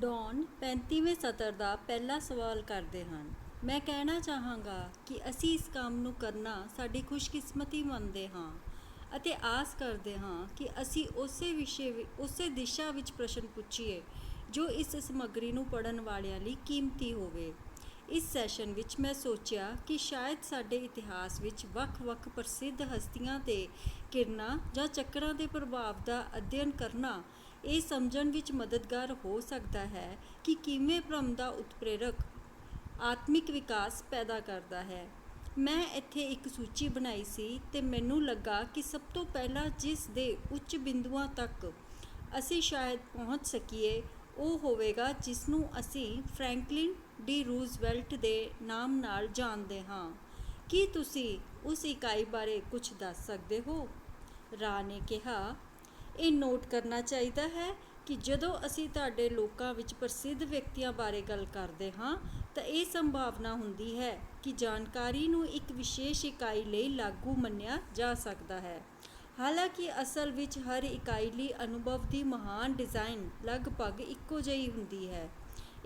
Don 35ਵੇਂ ਸਤਰ ਦਾ ਪਹਿਲਾ ਸਵਾਲ ਕਰਦੇ ਹਨ। ਮੈਂ ਕਹਿਣਾ ਚਾਹਾਂਗਾ ਕਿ ਅਸੀਂ ਇਸ ਕੰਮ ਨੂੰ ਕਰਨਾ ਸਾਡੀ ਖੁਸ਼ਕਿਸਮਤੀ ਮੰਨਦੇ ਹਾਂ ਅਤੇ ਆਸ ਕਰਦੇ ਹਾਂ ਕਿ ਅਸੀਂ ਉਸੇ ਵਿਸ਼ੇ ਵਿ- ਉਸੇ ਦਿਸ਼ਾ ਵਿੱਚ ਪ੍ਰਸ਼ਨ ਪੁੱਛੀਏ, ਜੋ ਇਸ ਸਮੱਗਰੀ ਨੂੰ ਪੜਨ ਵਾਲਿਆਂ ਲਈ ਕੀਮਤੀ ਹੋਵੇ। ਇਸ ਸੈਸ਼ਨ ਵਿੱਚ ਮੈਂ ਸੋਚਿਆ ਕਿ ਸ਼ਾਇਦ ਸਾਡੇ ਇਤਿਹਾਸ ਵਿੱਚ ਵੱਖ-ਵੱਖ ਪ੍ਰਸਿੱਧ ਹਸਤੀਆਂ ਤੇ ਕਿਰਨਾਂ ਜਾਂ ਚੱਕਰਾਂ ਦੇ ਪ੍ਰਭਾਵ ਦਾ ਅਧਿਐਨ ਕਰਨਾ ਇਹ ਸਮਝਣ ਵਿੱਚ ਮਦਦਗਾਰ ਹੋ ਸਕਦਾ ਹੈ ਕਿ ਕਿਵੇਂ ਭਰਮ ਦਾ ਉਤਪ੍ਰੇਰਕ ਆਤਮਿਕ ਵਿਕਾਸ ਪੈਦਾ ਕਰਦਾ ਹੈ। ਮੈਂ ਇੱਥੇ ਇੱਕ ਸੂਚੀ ਬਣਾਈ ਸੀ ਤੇ ਮੈਨੂੰ ਲੱਗਾ ਕਿ ਸਭ ਤੋਂ ਪਹਿਲਾਂ ਜਿਸ ਦੇ ਉੱਚ ਬਿੰਦੂਆਂ ਤੱਕ ਅਸੀਂ ਸ਼ਾਇਦ ਪਹੁੰਚ ਸਕੀਏ, ਉਹ ਹੋਵੇਗਾ ਜਿਸ ਨੂੰ ਅਸੀਂ ਫ੍ਰੈਂਕਲਿਨ ਡੀ ਰੂਜ਼ਵੈਲਟ ਦੇ ਨਾਮ ਨਾਲ ਜਾਣਦੇ ਹਾਂ। ਕੀ ਤੁਸੀਂ ਉਸ ਇਕਾਈ ਬਾਰੇ ਕੁਝ ਦੱਸ ਸਕਦੇ ਹੋ? ਰਾ ਨੇ ਕਿਹਾ ਇਹ ਨੋਟ ਕਰਨਾ ਚਾਹੀਦਾ ਹੈ ਕਿ ਜਦੋਂ ਅਸੀਂ ਤੁਹਾਡੇ ਲੋਕਾਂ ਵਿੱਚ ਪ੍ਰਸਿੱਧ ਵਿਅਕਤੀਆਂ ਬਾਰੇ ਗੱਲ ਕਰਦੇ ਹਾਂ, ਤਾਂ ਇਹ ਸੰਭਾਵਨਾ ਹੁੰਦੀ ਹੈ ਕਿ ਜਾਣਕਾਰੀ ਨੂੰ ਇੱਕ ਵਿਸ਼ੇਸ਼ ਇਕਾਈ ਲਈ ਲਾਗੂ ਮੰਨਿਆ ਜਾ ਸਕਦਾ ਹੈ। ਹਾਲਾਂਕਿ ਅਸਲ ਵਿੱਚ ਹਰ ਇਕਾਈ ਲਈ ਅਨੁਭਵ ਦੀ ਮਹਾਨ ਡਿਜ਼ਾਈਨ ਲਗਭਗ ਇੱਕੋ ਜਿਹੀ ਹੁੰਦੀ ਹੈ।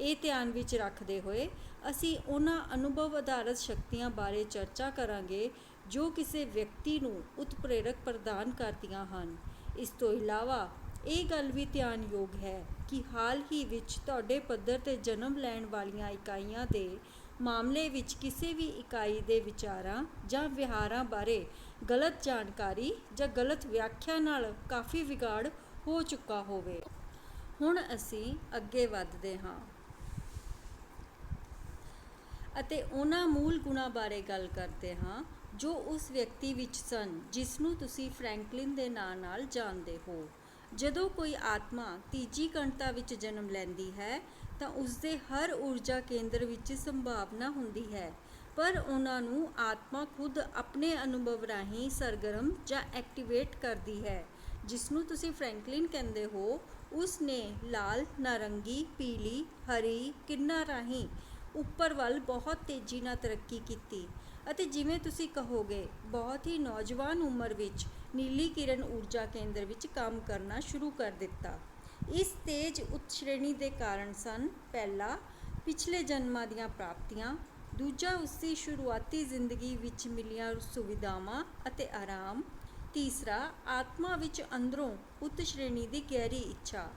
ਇਹ ਧਿਆਨ ਵਿੱਚ ਰੱਖਦੇ ਹੋਏ ਅਸੀਂ ਉਹਨਾਂ ਅਨੁਭਵ ਆਧਾਰਿਤ ਸ਼ਕਤੀਆਂ ਬਾਰੇ ਚਰਚਾ ਕਰਾਂਗੇ ਜੋ ਕਿਸੇ ਵਿਅਕਤੀ ਨੂੰ ਉਤਪ੍ਰੇਰਕ ਪ੍ਰਦਾਨ ਕਰਦੀਆਂ ਹਨ। ਇਸ ਤੋਂ ਇਲਾਵਾ ਇਹ ਗੱਲ ਵੀ ਧਿਆਨਯੋਗ ਹੈ ਕਿ ਹਾਲ ਹੀ ਵਿੱਚ ਤੁਹਾਡੇ ਪੱਧਰ ਤੇ ਜਨਮ ਲੈਣ ਵਾਲੀਆਂ ਇਕਾਈਆਂ ਦੇ ਮਾਮਲੇ ਵਿੱਚ ਕਿਸੇ ਵੀ ਇਕਾਈ ਦੇ ਵਿਚਾਰਾਂ ਜਾਂ ਵਿਹਾਰਾਂ ਬਾਰੇ ਗਲਤ ਜਾਣਕਾਰੀ ਜਾਂ ਗਲਤ ਵਿਆਖਿਆ ਨਾਲ ਕਾਫੀ ਵਿਗਾੜ ਹੋ ਚੁੱਕਾ ਹੋਵੇ। ਹੁਣ ਅਸੀਂ ਅੱਗੇ ਵਧਦੇ ਹਾਂ। ਅਤੇ ਉਹਨਾਂ ਮੂਲ ਗੁਣਾਂ ਬਾਰੇ ਗੱਲ ਕਰਦੇ ਹਾਂ, ਜੋ ਉਸ ਵਿਅਕਤੀ ਵਿੱਚ ਸਨ, ਜਿਸ ਨੂੰ ਤੁਸੀਂ ਫ੍ਰੈਂਕਲਿਨ ਦੇ ਨਾਂ ਨਾਲ ਜਾਣਦੇ ਹੋ। ਜਦੋਂ ਕੋਈ ਆਤਮਾ ਤੀਜੀ ਘਣਤਾ ਵਿੱਚ ਜਨਮ ਲੈਂਦੀ ਹੈ, ਤਾਂ ਉਸ ਦੇ ਹਰ ਊਰਜਾ ਕੇਂਦਰ ਵਿੱਚ ਸੰਭਾਵਨਾ ਹੁੰਦੀ ਹੈ। ਪਰ ਉਹਨਾਂ ਨੂੰ ਆਤਮਾ ਖੁਦ ਆਪਣੇ ਅਨੁਭਵ ਰਾਹੀਂ ਸਰਗਰਮ ਜਾਂ ਐਕਟੀਵੇਟ ਕਰਦੀ ਹੈ, ਜਿਸ ਨੂੰ ਤੁਸੀਂ ਫ੍ਰੈਂਕਲਿਨ ਕਹਿੰਦੇ ਹੋ। ਉਸ ਨੇ ਲਾਲ, ਨਾਰੰਗੀ, ਪੀਲੀ, ਹਰੀ ਕਿਰਨਾਂ ਰਾਹੀਂ ਉੱਪਰ ਵੱਲ ਬਹੁਤ ਤੇਜ਼ੀ ਨਾਲ ਤਰੱਕੀ ਕੀਤੀ ਅਤੇ ਜਿਵੇਂ ਤੁਸੀਂ ਕਹੋਗੇ, ਬਹੁਤ ਹੀ ਨੌਜਵਾਨ ਉਮਰ ਵਿੱਚ ਨੀਲੀ ਕਿਰਨ ਊਰਜਾ ਕੇਂਦਰ ਵਿੱਚ ਕੰਮ ਕਰਨਾ ਸ਼ੁਰੂ ਕਰ ਦਿੱਤਾ। ਇਸ ਤੇਜ਼ ਉੱਚ ਸ਼੍ਰੇਣੀ ਦੇ ਕਾਰਨ ਸਨ ਪਹਿਲਾ, ਪਿਛਲੇ ਜਨਮਾਂ ਦੀਆਂ ਪ੍ਰਾਪਤੀਆਂ, ਦੂਜਾ ਉਸਦੀ ਸ਼ੁਰੂਆਤੀ ਜ਼ਿੰਦਗੀ ਵਿੱਚ ਮਿਲੀਆਂ ਸੁਵਿਧਾਵਾਂ ਅਤੇ ਆਰਾਮ, ਤੀਸਰਾ ਆਤਮਾ ਵਿੱਚ ਅੰਦਰੋਂ ਉੱਤ ਸ਼੍ਰੇਣੀ ਦੀ ਗਹਿਰੀ ਇੱਛਾ।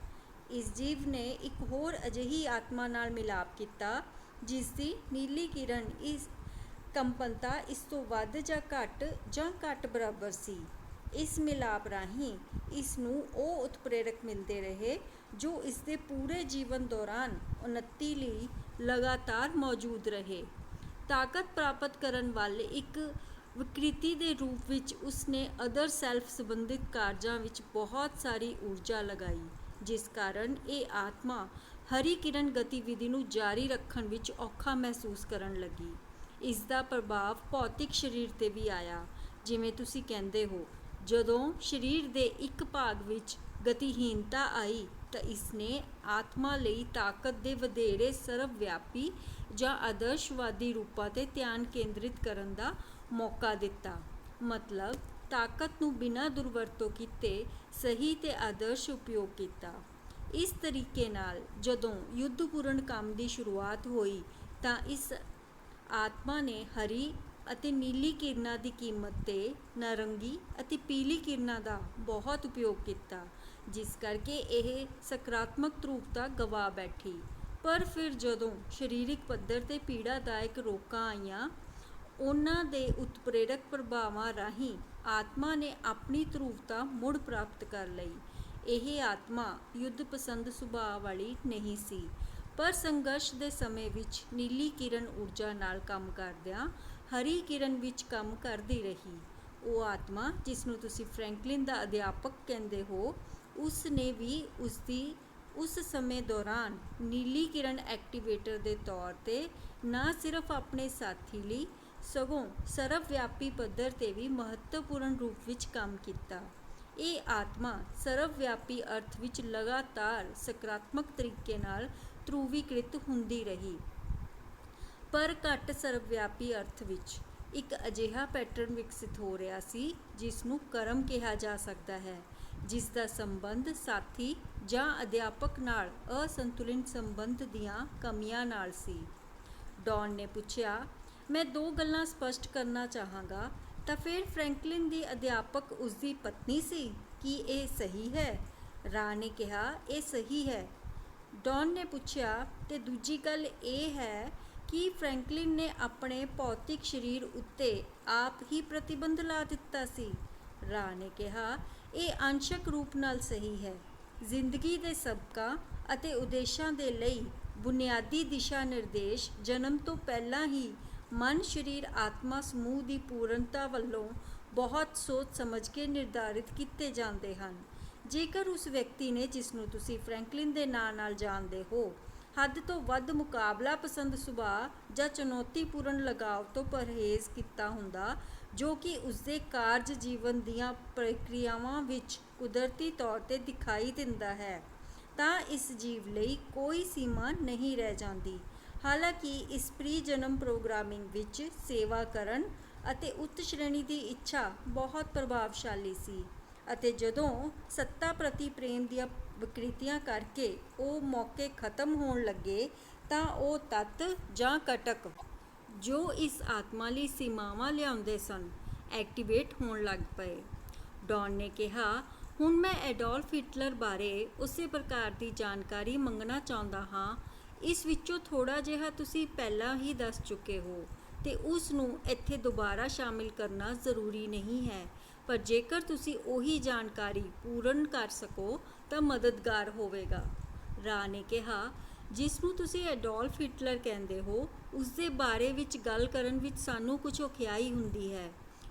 ਇਸ ਜੀਵ ਨੇ ਇੱਕ ਹੋਰ ਅਜਿਹੀ ਆਤਮਾ ਨਾਲ ਮਿਲਾਪ ਕੀਤਾ ਜਿਸ ਦੀ ਨੀਲੀ ਕਿਰਨ ਇਸ ਕੰਪਨਤਾ ਇਸ ਤੋਂ ਵੱਧ ਜਾਂ ਘੱਟ ਜਾਂ ਘੱਟ ਬਰਾਬਰ ਸੀ। ਇਸ ਮਿਲਾਪ ਰਾਹੀਂ ਇਸ ਨੂੰ ਉਹ ਉਤਪ੍ਰੇਰਕ ਮਿਲਦੇ ਰਹੇ ਜੋ ਇਸ ਦੇ ਪੂਰੇ ਜੀਵਨ ਦੌਰਾਨ ਉન્નਤੀ ਲਈ ਲਗਾਤਾਰ ਮੌਜੂਦ ਰਹੇ। ਤਾਕਤ ਪ੍ਰਾਪਤ ਕਰਨ ਵਾਲੇ ਇੱਕ ਵਿਕ੍ਰਿਤੀ ਦੇ ਰੂਪ ਵਿੱਚ ਉਸਨੇ ਅਦਰ ਸੈਲਫ ਸੰਬੰਧਿਤ ਕਾਰਜਾਂ ਵਿੱਚ ਬਹੁਤ ਸਾਰੀ ਊਰਜਾ ਲਗਾਈ, ਜਿਸ ਕਾਰਨ ਇਹ ਆਤਮਾ ਹਰੀ ਕਿਰਨ ਗਤੀਵਿਧੀ ਨੂੰ ਜਾਰੀ ਰੱਖਣ ਵਿੱਚ ਔਖਾ ਮਹਿਸੂਸ ਕਰਨ ਲੱਗੀ। ਇਸ ਦਾ ਪ੍ਰਭਾਵ ਭੌਤਿਕ ਸਰੀਰ ਤੇ ਵੀ ਆਇਆ, ਜਿਵੇਂ ਤੁਸੀਂ ਕਹਿੰਦੇ ਹੋ। ਜਦੋਂ ਸਰੀਰ ਦੇ ਇੱਕ ਭਾਗ ਵਿੱਚ ਗਤੀਹੀਨਤਾ ਆਈ, ਤਾਂ ਇਸ ਨੇ ਆਤਮਾ ਲਈ ਤਾਕਤ ਦੇ ਵਧੇਰੇ ਸਰਵਵਿਆਪੀ ਜਾਂ ਆਦਰਸ਼ਵਾਦੀ ਰੂਪਾਂ ਤੇ ਧਿਆਨ ਕੇਂਦਰਿਤ ਕਰਨ ਦਾ ਮੌਕਾ ਦਿੱਤਾ। ਮਤਲਬ, ਤਾਕਤ ਨੂੰ ਬਿਨਾਂ ਦੁਰਵਰਤੋਂ ਕੀਤੇ ਸਹੀ ਤੇ ਆਦਰਸ਼ ਉਪਯੋਗ ਕੀਤਾ। ਇਸ ਤਰੀਕੇ ਨਾਲ ਜਦੋਂ ਯੁੱਧਪੂਰਨ ਕੰਮ ਦੀ ਸ਼ੁਰੂਆਤ ਹੋਈ ਤਾਂ ਇਸ ਆਤਮਾ ਨੇ ਹਰੀ ਅਤੇ ਨੀਲੀ ਕਿਰਨਾਂ ਦੀ ਕੀਮਤ ਤੇ ਨਾਰੰਗੀ ਅਤੇ ਪੀਲੀ ਕਿਰਨਾਂ ਦਾ ਬਹੁਤ ਉਪਯੋਗ ਕੀਤਾ, ਜਿਸ ਕਰਕੇ ਇਹ ਸਕਾਰਾਤਮਕ ਧਰੂਪਤਾ ਗਵਾ ਬੈਠੀ। ਪਰ ਫਿਰ ਜਦੋਂ ਸਰੀਰਕ ਪੱਧਰ ਤੇ ਪੀੜਾਦਾਇਕ ਰੋਕਾਂ ਆਈਆਂ, ਉਹਨਾਂ ਦੇ ਉਤਪ੍ਰੇਰਕ ਪ੍ਰਭਾਵਾਂ ਰਾਹੀਂ ਆਤਮਾ ਨੇ ਆਪਣੀ ਧਰੂਵਤਾ ਮੁੜ ਪ੍ਰਾਪਤ ਕਰ ਲਈ। ਇਹ ਆਤਮਾ ਯੁੱਧ ਪਸੰਦ ਸੁਭਾਅ ਵਾਲੀ ਨਹੀਂ ਸੀ। ਪਰ ਸੰਘਰਸ਼ ਦੇ ਸਮੇਂ ਵਿੱਚ ਨੀਲੀ ਕਿਰਨ ਊਰਜਾ ਨਾਲ ਕੰਮ ਕਰਦਿਆਂ ਹਰੀ ਕਿਰਨ ਵਿੱਚ ਕੰਮ ਕਰਦੀ ਰਹੀ। ਉਹ ਆਤਮਾ, ਜਿਸ ਨੂੰ ਤੁਸੀਂ ਫ੍ਰੈਂਕਲਿਨ ਦਾ ਅਧਿਆਪਕ ਕਹਿੰਦੇ ਹੋ, ਉਸ ਨੇ ਵੀ ਉਸ ਦੀ ਉਸ ਸਮੇਂ ਦੌਰਾਨ ਨੀਲੀ ਕਿਰਨ ਐਕਟੀਵੇਟਰ ਦੇ ਤੌਰ ਤੇ ਨਾ ਸਿਰਫ ਆਪਣੇ ਸਾਥੀ ਲਈ, ਸਗੋਂ ਸਰਵ ਵਿਆਪੀ ਪੱਧਰ ਤੇ ਵੀ ਮਹੱਤਵਪੂਰਨ ਰੂਪ ਵਿੱਚ ਕੰਮ ਕੀਤਾ। ਇਹ ਆਤਮਾ ਸਰਵਵਿਆਪੀ ਅਰਥ ਵਿੱਚ ਲਗਾਤਾਰ ਸਕਾਰਾਤਮਕ ਤਰੀਕੇ ਨਾਲ ਧਰੂਵੀਕ੍ਰਿਤ ਹੁੰਦੀ ਰਹੀ। ਪਰ ਘੱਟ ਸਰਵਵਿਆਪੀ ਅਰਥ ਵਿੱਚ ਇੱਕ ਅਜਿਹਾ ਪੈਟਰਨ ਵਿਕਸਿਤ ਹੋ ਰਿਹਾ ਸੀ ਜਿਸ ਨੂੰ ਕਰਮ ਕਿਹਾ ਜਾ ਸਕਦਾ ਹੈ, ਜਿਸ ਦਾ ਸੰਬੰਧ ਸਾਥੀ ਜਾਂ ਅਧਿਆਪਕ ਨਾਲ ਅਸੰਤੁਲਿਤ ਸੰਬੰਧ ਦੀਆਂ ਕਮੀਆਂ ਨਾਲ ਸੀ। ਡੌਨ ਨੇ ਪੁੱਛਿਆ, ਮੈਂ ਦੋ ਗੱਲਾਂ ਸਪਸ਼ਟ ਕਰਨਾ ਚਾਹਾਂਗਾ। ਤਾਂ ਫਿਰ ਫ੍ਰੈਂਕਲਿਨ ਦੀ ਅਧਿਆਪਕ ਉਸ ਦੀ ਪਤਨੀ ਸੀ ਕੀ ਇਹ ਸਹੀ ਹੈ। ਰਾ ਨੇ ਕਿਹਾ, ਇਹ ਸਹੀ ਹੈ। ਡੌਨ ਨੇ ਪੁੱਛਿਆ, ਤੇ ਦੂਜੀ ਗੱਲ ਇਹ ਹੈ ਕਿ ਫ੍ਰੈਂਕਲਿਨ ਨੇ ਆਪਣੇ ਭੌਤਿਕ ਸਰੀਰ ਉੱਤੇ ਆਪ ਹੀ ਪ੍ਰਤੀਬੰਧ ਲਾ ਦਿੱਤਾ ਸੀ। ਰਾ ਨੇ ਕਿਹਾ, ਇਹ ਅੰਸ਼ਕ ਰੂਪ ਨਾਲ ਸਹੀ ਹੈ। ਜ਼ਿੰਦਗੀ ਦੇ ਸਬਕਾਂ ਅਤੇ ਉਦੇਸ਼ਾਂ ਦੇ ਲਈ ਬੁਨਿਆਦੀ ਦਿਸ਼ਾ ਨਿਰਦੇਸ਼ ਜਨਮ ਤੋਂ ਪਹਿਲਾਂ ਹੀ ਮਨ, ਸਰੀਰ, ਆਤਮਾ, ਸਮੂਹ ਦੀ ਪੂਰਨਤਾ ਵੱਲੋਂ ਬਹੁਤ ਸੋਚ ਸਮਝ ਕੇ ਨਿਰਧਾਰਿਤ ਕੀਤੇ ਜਾਂਦੇ ਹਨ। ਜੇਕਰ ਉਸ ਵਿਅਕਤੀ ਨੇ ਜਿਸ ਨੂੰ ਤੁਸੀਂ ਫ੍ਰੈਂਕਲਿਨ ਦੇ ਨਾਂ ਨਾਲ ਜਾਣਦੇ ਹੋ, ਹੱਦ ਤੋਂ ਵੱਧ ਮੁਕਾਬਲਾ ਪਸੰਦ ਸੁਭਾਅ ਜਾਂ ਚੁਣੌਤੀਪੂਰਨ ਲਗਾਵ ਤੋਂ ਪਰਹੇਜ਼ ਕੀਤਾ ਹੁੰਦਾ, ਜੋ ਕਿ ਉਸਦੇ ਕਾਰਜ ਜੀਵਨ ਦੀਆਂ ਪ੍ਰਕਿਰਿਆਵਾਂ ਵਿੱਚ ਕੁਦਰਤੀ ਤੌਰ ਤੇ ਦਿਖਾਈ ਦਿੰਦਾ ਹੈ, ਤਾਂ ਇਸ ਜੀਵ ਲਈ ਕੋਈ ਸੀਮਾ ਨਹੀਂ ਰਹਿ ਜਾਂਦੀ। ਹਾਲਾਂਕਿ ਇਸ ਪ੍ਰੀ ਜਨਮ ਪ੍ਰੋਗਰਾਮਿੰਗ ਵਿੱਚ ਸੇਵਾ ਕਰਨ ਅਤੇ ਉੱਚ ਸ਼੍ਰੇਣੀ ਦੀ ਇੱਛਾ ਬਹੁਤ ਪ੍ਰਭਾਵਸ਼ਾਲੀ ਸੀ ਅਤੇ ਜਦੋਂ ਸੱਤਾ ਪ੍ਰਤੀ ਪ੍ਰੇਮ ਦੀਆਂ ਵਿਕ੍ਰਿਤੀਆਂ ਕਰਕੇ ਉਹ ਮੌਕੇ ਖਤਮ ਹੋਣ ਲੱਗੇ ਤਾਂ ਉਹ ਤੱਤ ਜਾਂ ਕਟਕ ਜੋ ਇਸ ਆਤਮਾ ਲਈ ਸੀਮਾਵਾਂ ਲਿਆਉਂਦੇ ਸਨ, ਐਕਟੀਵੇਟ ਹੋਣ ਲੱਗ ਪਏ। ਡੌਨ ਨੇ ਕਿਹਾ, ਹੁਣ ਮੈਂ ਐਡੋਲਫ ਹਿਟਲਰ ਬਾਰੇ ਉਸੇ ਪ੍ਰਕਾਰ ਦੀ ਜਾਣਕਾਰੀ ਮੰਗਣਾ ਚਾਹੁੰਦਾ ਹਾਂ ਇਸ ਵਿੱਚੋਂ ਥੋੜਾ ਜਿਹਾ ਤੁਸੀਂ ਪਹਿਲਾਂ ਹੀ ਦੱਸ ਚੁੱਕੇ ਹੋ ਤੇ ਉਸ ਨੂੰ ਇੱਥੇ ਦੁਬਾਰਾ ਸ਼ਾਮਿਲ ਕਰਨਾ ਜ਼ਰੂਰੀ ਨਹੀਂ ਹੈ। ਪਰ ਜੇਕਰ ਤੁਸੀਂ ਉਹੀ ਜਾਣਕਾਰੀ ਪੂਰਨ ਕਰ ਸਕੋ, ਤਾਂ ਮਦਦਗਾਰ ਹੋਵੇਗਾ। ਰਾ ਨੇ ਕਿਹਾ, ਜਿਸ ਨੂੰ ਤੁਸੀਂ ਐਡੋਲਫ ਹਿਟਲਰ ਕਹਿੰਦੇ ਹੋ, ਉਸ ਦੇ ਬਾਰੇ ਵਿੱਚ ਗੱਲ ਕਰਨ ਵਿੱਚ ਸਾਨੂੰ ਕੁਝ ਔਖਿਆਈ ਹੁੰਦੀ ਹੈ,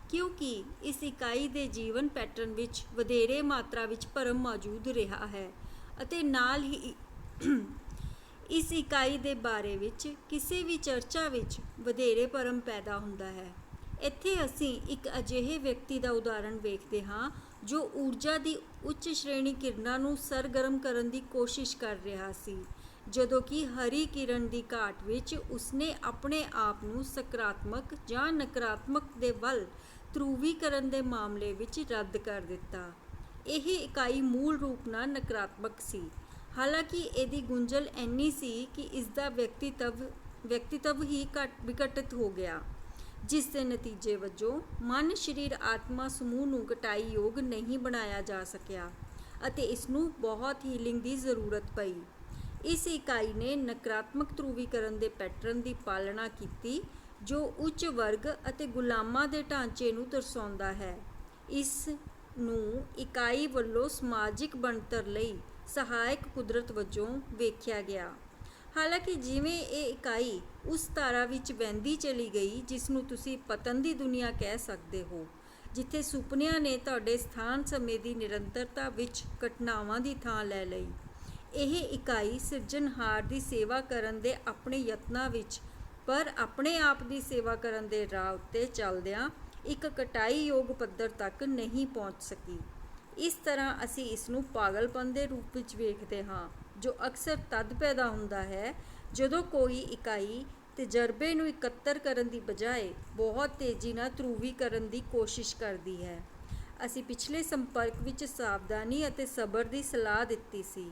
ਕਿਉਂਕਿ ਇਸ ਇਕਾਈ ਦੇ ਜੀਵਨ ਪੈਟਰਨ ਵਿੱਚ ਵਧੇਰੇ ਮਾਤਰਾ ਵਿੱਚ ਭਰਮ ਮੌਜੂਦ ਰਿਹਾ ਹੈ ਅਤੇ ਨਾਲ ਹੀ ਇਸ ਇਕਾਈ ਦੇ ਬਾਰੇ ਵਿੱਚ ਕਿਸੇ ਵੀ ਚਰਚਾ ਵਿੱਚ ਵਧੇਰੇ ਭਰਮ ਪੈਦਾ ਹੁੰਦਾ ਹੈ। ਇੱਥੇ ਅਸੀਂ ਇੱਕ ਅਜਿਹੇ ਵਿਅਕਤੀ ਦਾ ਉਦਾਹਰਣ ਵੇਖਦੇ ਹਾਂ, ਜੋ ਊਰਜਾ ਦੀ ਉੱਚ ਸ਼੍ਰੇਣੀ ਕਿਰਨਾਂ ਨੂੰ ਸਰਗਰਮ ਕਰਨ ਦੀ ਕੋਸ਼ਿਸ਼ ਕਰ ਰਿਹਾ ਸੀ, ਜਦੋਂ ਕਿ ਹਰੀ ਕਿਰਨ ਦੀ ਘਾਟ ਵਿੱਚ ਉਸਨੇ ਆਪਣੇ ਆਪ ਨੂੰ ਸਕਾਰਾਤਮਕ ਜਾਂ ਨਕਾਰਾਤਮਕ ਦੇ ਵੱਲ ਧਰੂਵੀਕਰਨ ਦੇ ਮਾਮਲੇ ਵਿੱਚ ਰੱਦ ਕਰ ਦਿੱਤਾ। ਇਹ ਇਕਾਈ ਮੂਲ ਰੂਪ ਨਾਲ ਨਕਾਰਾਤਮਕ ਸੀ। ਹਾਲਾਂਕਿ ਇਹਦੀ ਗੁੰਝਲ ਇੰਨੀ ਸੀ ਕਿ ਇਸ ਦਾ ਵਿਅਕਤੀਤਵ ਵਿਅਕਤੀਤਵ ਹੀ ਘਟ ਵਿਕਟਿਤ ਹੋ ਗਿਆ, ਜਿਸ ਦੇ ਨਤੀਜੇ ਵਜੋਂ ਮਨ, ਸਰੀਰ, ਆਤਮਾ, ਸਮੂਹ ਨੂੰ ਘਟਾਈ ਯੋਗ ਨਹੀਂ ਬਣਾਇਆ ਜਾ ਸਕਿਆ ਅਤੇ ਇਸ ਨੂੰ ਬਹੁਤ ਹੀਲਿੰਗ ਦੀ ਜ਼ਰੂਰਤ ਪਈ। ਇਸ ਇਕਾਈ ਨੇ ਨਕਾਰਾਤਮਕ ਧਰੂਵੀਕਰਨ ਦੇ ਪੈਟਰਨ ਦੀ ਪਾਲਣਾ ਕੀਤੀ, ਜੋ ਉੱਚ ਵਰਗ ਅਤੇ ਗੁਲਾਮਾਂ ਦੇ ਢਾਂਚੇ ਨੂੰ ਦਰਸਾਉਂਦਾ ਹੈ। ਇਸ ਨੂੰ ਇਕਾਈ ਵੱਲੋਂ ਸਮਾਜਿਕ ਬਣਤਰ ਲਈ ਸਹਾਇਕ ਕੁਦਰਤ ਵਜੋਂ ਵੇਖਿਆ ਗਿਆ। ਹਾਲਾਂਕਿ ਜਿਵੇਂ ਇਹ ਇਕਾਈ ਉਸ ਧਾਰਾ ਵਿੱਚ ਵਹਿੰਦੀ ਚਲੀ ਗਈ, ਜਿਸ ਨੂੰ ਤੁਸੀਂ ਪਤਨ ਦੀ ਦੁਨੀਆ ਕਹਿ ਸਕਦੇ ਹੋ, ਜਿੱਥੇ ਸੁਪਨਿਆਂ ਨੇ ਤੁਹਾਡੇ ਸਥਾਨ ਸਮੇਂ ਦੀ ਨਿਰੰਤਰਤਾ ਵਿੱਚ ਘਟਨਾਵਾਂ ਦੀ ਥਾਂ ਲੈ ਲਈ। ਇਹ ਇਕਾਈ ਸਿਰਜਣਹਾਰ ਦੀ ਸੇਵਾ ਕਰਨ ਦੇ ਆਪਣੇ ਯਤਨਾਂ ਵਿੱਚ, ਪਰ ਆਪਣੇ ਆਪ ਦੀ ਸੇਵਾ ਕਰਨ ਦੇ ਰਾਹ ਉੱਤੇ ਚੱਲਦਿਆਂ ਇੱਕ ਕਟਾਈ ਯੋਗ ਪੱਧਰ ਤੱਕ ਨਹੀਂ ਪਹੁੰਚ ਸਕੀ। ਇਸ ਤਰ੍ਹਾਂ ਅਸੀਂ ਇਸ ਨੂੰ ਪਾਗਲਪਨ ਦੇ ਰੂਪ ਵਿੱਚ ਵੇਖਦੇ ਹਾਂ, ਜੋ ਅਕਸਰ ਤਦ ਪੈਦਾ ਹੁੰਦਾ ਹੈ ਜਦੋਂ ਕੋਈ ਇਕਾਈ ਤਜਰਬੇ ਨੂੰ ਇਕੱਤਰ ਕਰਨ ਦੀ ਬਜਾਏ ਬਹੁਤ ਤੇਜ਼ੀ ਨਾਲ ਧਰੂਵੀਕਰਨ ਦੀ ਕੋਸ਼ਿਸ਼ ਕਰਦੀ ਹੈ। ਅਸੀਂ ਪਿਛਲੇ ਸੰਪਰਕ ਵਿੱਚ ਸਾਵਧਾਨੀ ਅਤੇ ਸਬਰ ਦੀ ਸਲਾਹ ਦਿੱਤੀ ਸੀ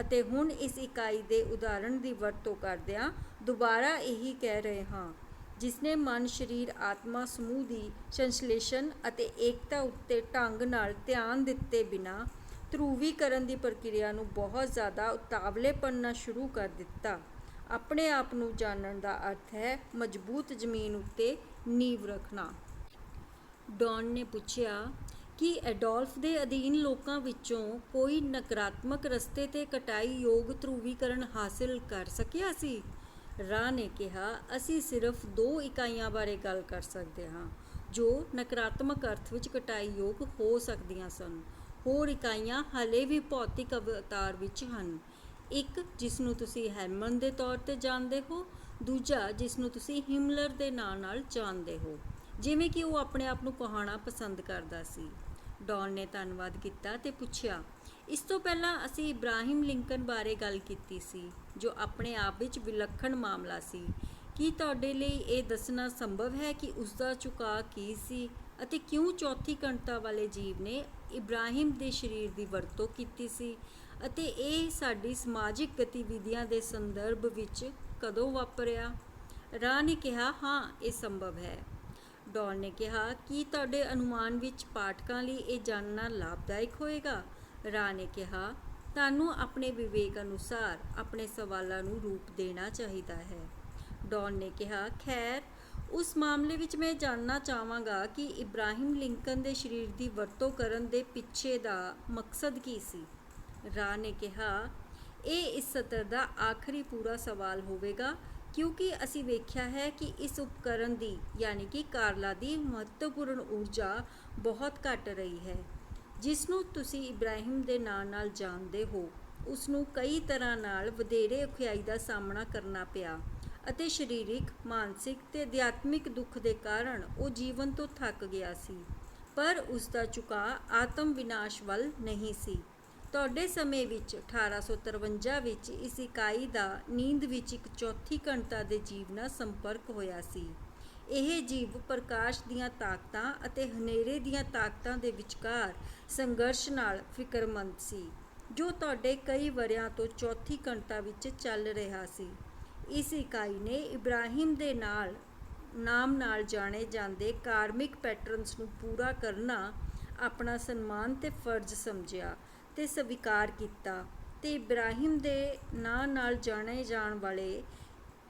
ਅਤੇ ਹੁਣ ਇਸ ਇਕਾਈ ਦੇ ਉਦਾਹਰਣ ਦੀ ਵਰਤੋਂ ਕਰਦਿਆਂ ਦੁਬਾਰਾ ਇਹੀ ਕਹਿ ਰਹੇ ਹਾਂ ਜਿਸਨੇ ਮਨ, ਸਰੀਰ, ਆਤਮਾ, ਸਮੂਹ ਦੀ ਸੰਸ਼ਲੇਸ਼ਣ ਅਤੇ ਏਕਤਾ ਉੱਤੇ ਢੰਗ ਨਾਲ ਧਿਆਨ ਦਿੱਤੇ ਬਿਨਾ ਧਰੂਵੀਕਰਨ ਦੀ ਪ੍ਰਕਿਰਿਆ ਨੂੰ ਬਹੁਤ ਜ਼ਿਆਦਾ ਉਤਾਵਲੇਪਨ ਨਾਲ ਸ਼ੁਰੂ ਕਰ ਦਿੱਤਾ। ਆਪਣੇ ਆਪ ਨੂੰ ਜਾਣਨ ਦਾ ਅਰਥ ਹੈ ਮਜ਼ਬੂਤ ਜ਼ਮੀਨ ਉੱਤੇ ਨੀਂਵ ਰੱਖਣਾ। ਡੌਨ ਨੇ ਪੁੱਛਿਆ ਕਿ ਐਡੋਲਫ ਦੇ ਅਧੀਨ ਲੋਕਾਂ ਵਿੱਚੋਂ ਕੋਈ ਨਕਾਰਾਤਮਕ ਰਸਤੇ ਤੇ ਕਟਾਈ ਯੋਗ ਧਰੂਵੀਕਰਨ ਹਾਸਲ ਕਰ ਸਕਿਆ ਸੀ? ਰਾ ਨੇ ਕਿਹਾ, ਅਸੀਂ ਸਿਰਫ ਦੋ ਇਕਾਈਆਂ ਬਾਰੇ ਗੱਲ ਕਰ ਸਕਦੇ ਹਾਂ, ਜੋ ਨਕਾਰਾਤਮਕ ਅਰਥ ਵਿੱਚ ਕਟਾਈ ਯੋਗ ਹੋ ਸਕਦੀਆਂ ਸਨ। ਹੋਰ ਇਕਾਈਆਂ ਹਲੇ ਵੀ ਭੌਤਿਕ ਅਵਤਾਰ ਵਿੱਚ ਹਨ। ਇੱਕ, ਜਿਸ ਨੂੰ ਤੁਸੀਂ ਹੈਰਮਨ ਦੇ ਤੌਰ ਤੇ ਜਾਣਦੇ ਹੋ, ਦੂਜਾ, ਜਿਸ ਨੂੰ ਤੁਸੀਂ ਹਿਮਲਰ ਦੇ ਨਾਂ ਨਾਲ ਜਾਣਦੇ ਹੋ, ਜਿਵੇਂ ਕਿ ਉਹ ਆਪਣੇ ਆਪ ਨੂੰ ਕਹਾਣਾ ਪਸੰਦ ਕਰਦਾ ਸੀ। ਡੌਨ ਨੇ ਧੰਨਵਾਦ ਕੀਤਾ ਤੇ ਪੁੱਛਿਆ ਇਸ ਤੋਂ ਪਹਿਲਾਂ ਅਸੀਂ ਇਬਰਾਹਿਮ ਲਿੰਕਨ ਬਾਰੇ ਗੱਲ ਕੀਤੀ ਸੀ, ਜੋ ਆਪਣੇ ਆਪ ਵਿੱਚ ਵਿਲੱਖਣ ਮਾਮਲਾ ਸੀ। ਕੀ ਤੁਹਾਡੇ ਲਈ ਇਹ ਦੱਸਣਾ ਸੰਭਵ ਹੈ ਕਿ ਉਸ ਦਾ ਝੁਕਾਅ ਕੀ ਸੀ ਅਤੇ ਕਿਉਂ ਚੌਥੀ ਘਣਤਾ ਵਾਲੇ ਜੀਵ ਨੇ ਇਬਰਾਹਿਮ ਦੇ ਸਰੀਰ ਦੀ ਵਰਤੋਂ ਕੀਤੀ ਸੀ ਅਤੇ ਇਹ ਸਾਡੀ ਸਮਾਜਿਕ ਗਤੀਵਿਧੀਆਂ ਦੇ ਸੰਦਰਭ ਵਿੱਚ ਕਦੋਂ ਵਾਪਰਿਆ? ਰਾ ਨੇ ਕਿਹਾ, ਹਾਂ, ਇਹ ਸੰਭਵ ਹੈ। ਡੌਨ ਨੇ ਕਿਹਾ, ਕੀ ਤੁਹਾਡੇ ਅਨੁਮਾਨ ਵਿੱਚ ਪਾਠਕਾਂ ਲਈ ਇਹ ਜਾਣਨਾ ਲਾਭਦਾਇਕ ਹੋਏਗਾ? ਰਾ ਨੇ ਕਿਹਾ, ਤੁਹਾਨੂੰ ਆਪਣੇ ਵਿਵੇਕ ਅਨੁਸਾਰ ਆਪਣੇ ਸਵਾਲਾਂ ਨੂੰ ਰੂਪ ਦੇਣਾ ਚਾਹੀਦਾ ਹੈ। ਡੌਨ ਨੇ ਕਿਹਾ, ਖੈਰ, ਉਸ ਮਾਮਲੇ ਵਿੱਚ ਮੈਂ ਜਾਣਨਾ ਚਾਹਾਂਗਾ ਕਿ ਇਬਰਾਹਿਮ ਲਿੰਕਨ ਦੇ ਸਰੀਰ ਦੀ ਵਰਤੋਂ ਕਰਨ ਦੇ ਪਿੱਛੇ ਦਾ ਮਕਸਦ ਕੀ ਸੀ? ਰਾ ਨੇ ਕਿਹਾ, ਇਹ ਇਸ ਸਤਰ ਦਾ ਆਖਰੀ ਪੂਰਾ ਸਵਾਲ ਹੋਵੇਗਾ, ਕਿਉਂਕਿ ਅਸੀਂ ਵੇਖਿਆ ਹੈ ਕਿ ਇਸ ਉਪਕਰਨ ਦੀ, ਯਾਨੀ ਕਿ ਕਾਰਲਾ ਦੀ ਮਹੱਤਵਪੂਰਨ ਊਰਜਾ ਬਹੁਤ ਘਟ ਰਹੀ ਹੈ। ਜਿਸ ਨੂੰ ਤੁਸੀਂ ਇਬਰਾਹਿਮ ਦੇ ਨਾਂ ਨਾਲ ਜਾਣਦੇ ਹੋ ਉਸ ਨੂੰ ਕਈ ਤਰ੍ਹਾਂ ਨਾਲ ਵਧੇਰੇ ਔਖਿਆਈ ਦਾ ਸਾਹਮਣਾ ਕਰਨਾ ਪਿਆ ਅਤੇ ਸਰੀਰਿਕ, ਮਾਨਸਿਕ ਤੇ ਅਧਿਆਤਮਿਕ ਦੁੱਖ ਦੇ ਕਾਰਨ ਉਹ ਜੀਵਨ ਤੋਂ ਥੱਕ ਗਿਆ ਸੀ। ਪਰ ਉਸ ਦਾ ਝੁਕਾਅ ਆਤਮ ਵਿਨਾਸ਼ ਵੱਲ ਨਹੀਂ ਸੀ। ਤੁਹਾਡੇ ਸਮੇਂ ਵਿੱਚ 1853 ਵਿੱਚ ਇਸ ਇਕਾਈ ਦਾ ਨੀਂਦ ਵਿੱਚ ਇੱਕ ਚੌਥੀ ਘੰਟਾ ਦੇ ਜੀਵ ਨਾਲ ਸੰਪਰਕ ਹੋਇਆ ਸੀ। ਇਹ ਜੀਵ ਪ੍ਰਕਾਸ਼ ਦੀਆਂ ਤਾਕਤਾਂ ਅਤੇ ਹਨੇਰੇ ਦੀਆਂ ਤਾਕਤਾਂ ਦੇ ਵਿਚਕਾਰ ਸੰਘਰਸ਼ ਨਾਲ ਫਿਕਰਮੰਦ ਸੀ, ਜੋ ਤੁਹਾਡੇ ਕਈ ਵਰਿਆਂ ਤੋਂ ਚੌਥੀ ਘੰਟਾ ਵਿੱਚ ਚੱਲ ਰਿਹਾ ਸੀ। ਇਸ ਇਕਾਈ ਨੇ ਇਬਰਾਹਿਮ ਦੇ ਨਾਲ, ਨਾਮ ਨਾਲ ਜਾਣੇ ਜਾਂਦੇ ਕਾਰਮਿਕ ਪੈਟਰਨਸ ਨੂੰ ਪੂਰਾ ਕਰਨਾ ਆਪਣਾ ਸਨਮਾਨ ਤੇ ਫਰਜ਼ ਸਮਝਿਆ ਤੇ ਸਵੀਕਾਰ ਕੀਤਾ ਤੇ ਇਬਰਾਹਿਮ ਦੇ ਨਾਂ ਨਾਲ ਜਾਣੇ ਜਾਣ ਵਾਲੇ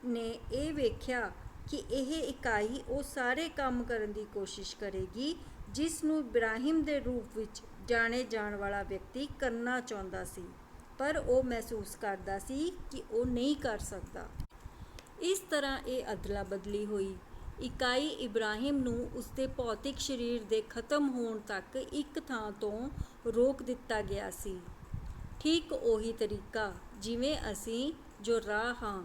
ਨੇ ਇਹ ਵੇਖਿਆ ਕਿ ਇਹ ਇਕਾਈ ਉਹ ਸਾਰੇ ਕੰਮ ਕਰਨ ਦੀ ਕੋਸ਼ਿਸ਼ ਕਰੇਗੀ, ਜਿਸ ਨੂੰ ਇਬਰਾਹਿਮ ਦੇ ਰੂਪ ਵਿੱਚ ਜਾਣੇ ਜਾਣ ਵਾਲਾ ਵਿਅਕਤੀ ਕਰਨਾ ਚਾਹੁੰਦਾ ਸੀ, ਪਰ ਉਹ ਮਹਿਸੂਸ ਕਰਦਾ ਸੀ ਕਿ ਉਹ ਨਹੀਂ ਕਰ ਸਕਦਾ। ਇਸ ਤਰ੍ਹਾਂ ਇਹ ਅਦਲਾ ਬਦਲੀ ਹੋਈ। ਇਕਾਈ ਇਬਰਾਹਿਮ ਨੂੰ ਉਸਦੇ ਭੌਤਿਕ ਸਰੀਰ ਦੇ ਖਤਮ ਹੋਣ ਤੱਕ ਇੱਕ ਥਾਂ ਤੋਂ ਰੋਕ ਦਿੱਤਾ ਗਿਆ ਸੀ। ਠੀਕ ਉਹੀ ਤਰੀਕਾ ਜਿਵੇਂ ਅਸੀਂ ਜੋ ਰਾਹ ਹਾਂ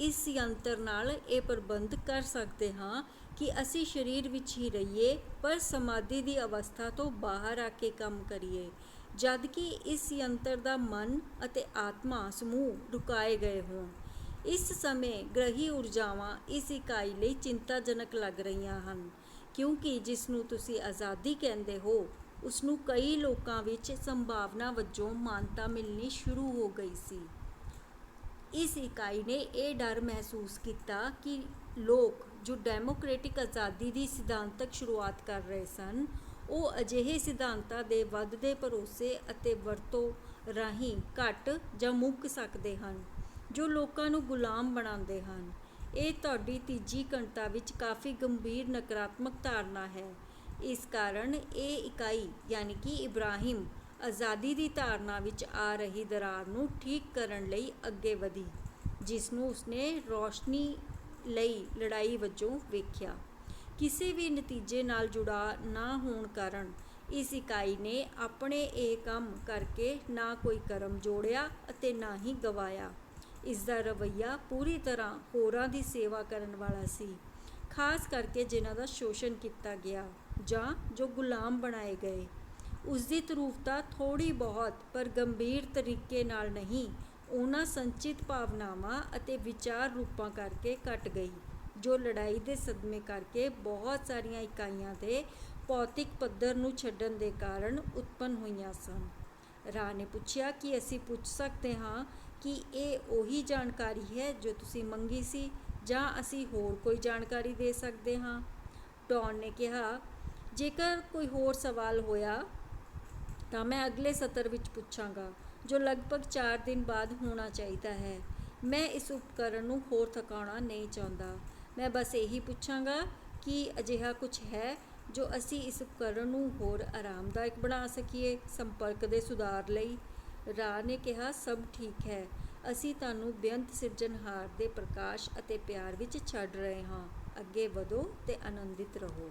ਇਸ ਯੰਤਰ ਨਾਲ ਇਹ ਪ੍ਰਬੰਧ ਕਰ ਸਕਦੇ ਹਾਂ ਕਿ ਅਸੀਂ ਸਰੀਰ ਵਿੱਚ ਹੀ ਰਹੀਏ, ਪਰ ਸਮਾਧੀ ਦੀ ਅਵਸਥਾ ਤੋਂ ਬਾਹਰ ਆ ਕੇ ਕੰਮ ਕਰੀਏ। ਜਦ ਕਿ ਇਸ ਯੰਤਰ ਦਾ ਮਨ ਅਤੇ ਆਤਮਾ ਸਮੂਹ ਰੁਕਾਏ ਗਏ ਹੋਣ, ਇਸ ਸਮੇਂ ਗ੍ਰਹੀ ਊਰਜਾਵਾਂ ਇਸ ਇਕਾਈ ਲਈ ਚਿੰਤਾਜਨਕ ਲੱਗ ਰਹੀਆਂ ਹਨ, ਕਿਉਂਕਿ ਜਿਸ ਨੂੰ ਤੁਸੀਂ ਆਜ਼ਾਦੀ ਕਹਿੰਦੇ ਹੋ ਉਸ ਨੂੰ ਕਈ ਲੋਕਾਂ ਵਿੱਚ ਸੰਭਾਵਨਾ ਵਜੋਂ ਮਾਨਤਾ ਮਿਲਣੀ ਸ਼ੁਰੂ ਹੋ ਗਈ ਸੀ। ਇਸ ਇਕਾਈ ਨੇ ਇਹ ਡਰ ਮਹਿਸੂਸ ਕੀਤਾ ਕਿ ਲੋਕ ਜੋ ਡੈਮੋਕ੍ਰੈਟਿਕ ਆਜ਼ਾਦੀ ਦੀ ਸਿਧਾਂਤਕ ਸ਼ੁਰੂਆਤ ਕਰ ਰਹੇ ਸਨ, ਉਹ ਅਜਿਹੇ ਸਿਧਾਂਤਾਂ ਦੇ ਵੱਧਦੇ ਭਰੋਸੇ ਅਤੇ ਵਰਤੋਂ ਰਾਹੀਂ ਘਟ ਜਾਂ ਮੁੱਕ ਸਕਦੇ ਹਨ, ਜੋ ਲੋਕਾਂ ਨੂੰ ਗੁਲਾਮ ਬਣਾਉਂਦੇ ਹਨ। ਇਹ ਤੁਹਾਡੀ ਤੀਜੀ ਘਣਤਾ ਵਿੱਚ ਕਾਫੀ ਗੰਭੀਰ ਨਕਾਰਾਤਮਕ ਧਾਰਨਾ ਹੈ। ਇਸ ਕਾਰਨ ਇਹ ਇਕਾਈ, ਯਾਨੀ ਕਿ ਇਬਰਾਹਿਮ ਆਜ਼ਾਦੀ ਦੀ ਧਾਰਨਾ ਵਿੱਚ ਆ ਰਹੀ ਦਰਾਰ ਨੂੰ ਠੀਕ ਕਰਨ ਲਈ ਅੱਗੇ ਵਧੀ ਜਿਸ ਨੂੰ ਉਸਨੇ ਰੋਸ਼ਨੀ ਲਈ ਲੜਾਈ ਵਜੋਂ ਵੇਖਿਆ। ਕਿਸੇ ਵੀ ਨਤੀਜੇ ਨਾਲ ਜੁੜਾ ਨਾ ਹੋਣ ਕਾਰਨ ਇਸ ਇਕਾਈ ਨੇ ਆਪਣੇ ਇਹ ਕੰਮ ਕਰਕੇ ਨਾ ਕੋਈ ਕਰਮ ਜੋੜਿਆ ਅਤੇ ਨਾ ਹੀ ਗਵਾਇਆ। ਇਸ ਦਾ ਰਵੱਈਆ ਪੂਰੀ ਤਰ੍ਹਾਂ ਹੋਰਾਂ ਦੀ ਸੇਵਾ ਕਰਨ ਵਾਲਾ ਸੀ, ਖਾਸ ਕਰਕੇ ਜਿਨ੍ਹਾਂ ਦਾ ਸ਼ੋਸ਼ਣ ਕੀਤਾ ਗਿਆ ਜਾਂ ਜੋ ਗੁਲਾਮ ਬਣਾਏ ਗਏ। ਉਸਦੀ ਤਰੂਫਤਾ ਥੋੜ੍ਹੀ ਬਹੁਤ, ਪਰ ਗੰਭੀਰ ਤਰੀਕੇ ਨਾਲ ਨਹੀਂ। ਉਹਨਾਂ ਸੰਚਿਤ ਭਾਵਨਾਵਾਂ ਅਤੇ ਵਿਚਾਰ ਰੂਪਾਂ ਕਰਕੇ ਘਟ ਗਈ, ਜੋ ਲੜਾਈ ਦੇ ਸਦਮੇ ਕਰਕੇ ਬਹੁਤ ਸਾਰੀਆਂ ਇਕਾਈਆਂ ਦੇ ਭੌਤਿਕ ਪੱਧਰ ਨੂੰ ਛੱਡਣ ਦੇ ਕਾਰਨ ਉਤਪੰਨ ਹੋਈਆਂ ਸਨ। ਰਾਹ ਨੇ ਪੁੱਛਿਆ ਕਿ ਅਸੀਂ ਪੁੱਛ ਸਕਦੇ ਹਾਂ ਕਿ ਇਹ ਉਹੀ ਜਾਣਕਾਰੀ ਹੈ ਜੋ ਤੁਸੀਂ ਮੰਗੀ ਸੀ, ਜਾਂ ਅਸੀਂ ਹੋਰ ਕੋਈ ਜਾਣਕਾਰੀ ਦੇ ਸਕਦੇ ਹਾਂ? ਡੌਨ ਨੇ ਕਿਹਾ, ਜੇਕਰ ਕੋਈ ਹੋਰ ਸਵਾਲ ਹੋਇਆ ਤਾਂ ਮੈਂ ਅਗਲੇ ਸਤਰ ਵਿੱਚ ਪੁੱਛਾਂਗਾ, ਜੋ ਲਗਭਗ 4 ਦਿਨ ਬਾਅਦ ਹੋਣਾ ਚਾਹੀਦਾ ਹੈ। ਮੈਂ ਇਸ ਉਪਕਰਨ ਨੂੰ ਹੋਰ ਥਕਾਉਣਾ ਨਹੀਂ ਚਾਹੁੰਦਾ। ਮੈਂ ਬਸ ਇਹੀ ਪੁੱਛਾਂਗਾ ਕਿ ਅਜਿਹਾ ਕੁਝ ਹੈ ਜੋ ਅਸੀਂ ਇਸ ਉਪਕਰਣ ਨੂੰ ਹੋਰ ਆਰਾਮਦਾਇਕ ਬਣਾ ਸਕੀਏ ਸੰਪਰਕ ਦੇ ਸੁਧਾਰ ਲਈ? ਰਾਹ ਨੇ ਕਿਹਾ, ਸਭ ਠੀਕ ਹੈ। ਅਸੀਂ ਤੁਹਾਨੂੰ ਬੇਅੰਤ ਸਿਰਜਣਹਾਰ ਦੇ ਪ੍ਰਕਾਸ਼ ਅਤੇ ਪਿਆਰ ਵਿੱਚ ਛੱਡ ਰਹੇ ਹਾਂ। ਅੱਗੇ ਵਧੋ ਤੇ ਆਨੰਦਿਤ ਰਹੋ।